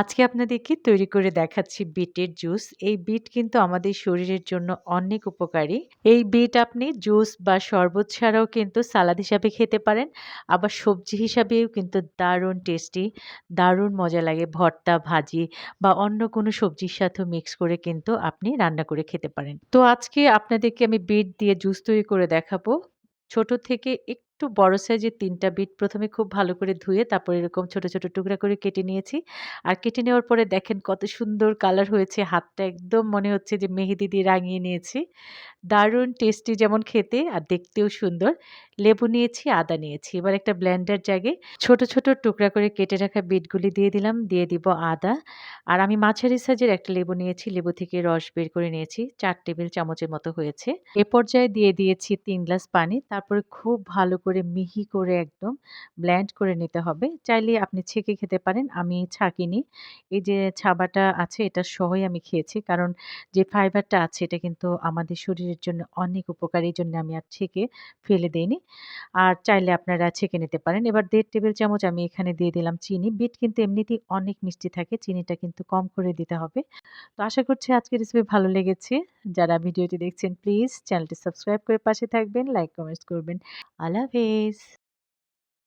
আজকে আপনাদেরকে তৈরি করে দেখাচ্ছি বিটের জুস। এই বিট কিন্তু আমাদের শরীরের জন্য অনেক উপকারী। এই বিট আপনি জুস বা শরবত ছাড়াও কিন্তু সালাদ হিসাবে খেতে পারেন। আবার সবজি হিসাবেও কিন্তু দারুণ টেস্টি, দারুণ মজা লাগে ভর্তা, ভাজি বা অন্য কোনো সবজির সাথেও মিক্স করে কিন্তু আপনি রান্না করে খেতে পারেন। তো আজকে আপনাদেরকে আমি বিট দিয়ে জুস তৈরি করে দেখাবো। ছোট থেকে একটু বড় সাইজের ৩ টা বিট প্রথমে খুব ভালো করে ধুয়ে তারপর এরকম ছোট, ছোট টুকরা করে কেটে নিয়েছি। আর কেটে নেওয়ার পরে দেখেন কত সুন্দর কালার হয়েছে। হাতটা একদম মনে হচ্ছে যে মেহেদি দিয়ে রাঙিয়ে নিয়েছি। দারুণ টেস্টি যেমন খেতে আর দেখতেও সুন্দর। লেবু নিয়েছি, আদা নিয়েছি। এবার একটা ব্ল্যান্ডার জাগে ছোট, ছোট টুকরা করে কেটে রাখা বিটগুলি দিয়ে দিলাম। দিয়ে দিব আদা। আর আমি মাঝারি সাইজের একটা লেবু নিয়েছি। লেবু থেকে রস বের করে নিয়েছি। চার টেবিল চামচের মতো হয়েছে। এ পর্যায়ে দিয়ে দিয়েছি তিন গ্লাস পানি। তারপরে খুব ভালো করে মিহি করে একদম ব্ল্যান্ড করে নিতে হবে। চাইলে আপনি ছেঁকে খেতে পারেন। আমি ছাঁকিনি। এই যে ছাবাটা আছে, এটা সহই আমি খেয়েছি। কারণ যে ফাইবারটা আছে, এটা কিন্তু আমাদের শরীরের জন্য অনেক উপকারী। এজন্য আমি আর ছেঁকে ফেলে দিইনি আর চাইলে আপনারা ছেঁকে নিতে পারেন। এবার দেড় টেবিল চামচ আমি এখানে দিয়ে দিলাম চিনি। বিট কিন্তু এমনিতেই অনেক মিষ্টি থাকে। চিনিটা কিন্তু কম করে দিতে হবে। তো আশা করছি আজকের রেসিপি ভালো লেগেছে। যারা ভিডিওটি দেখছেন প্লিজ চ্যানেলটি সাবস্ক্রাইব করে পাশে থাকবেন, লাইক কমেন্টস করবেন। আল্লাহ হাফেজ।